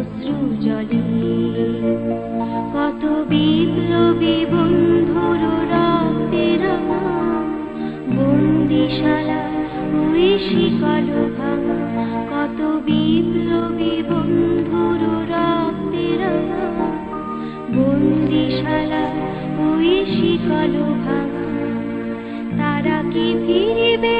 অশ্রু জলে। কত বিপ্লবী বন্ধুর রাখতে রাখা বন্দিশালা ওই শিকল ভাঙা। কত বিপ্লবী বন্ধুর রাখতে বন্দিশালা ওই শিকল তারা কি ফিরবে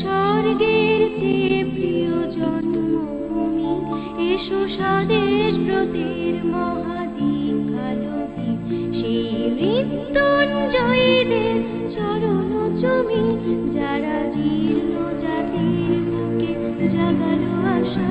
স্বর্গের চেয়ে প্রিয় জন্মভূমি, এসো স্বদেশ ব্রতের মহাদীক্ষালোকে সেই মৃত্যুঞ্জয়ীদের চরণ জমি, যারা জীর্ণ জাতির বুকে জাগালো আশা।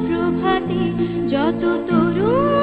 প্রভাতে যত তরুণ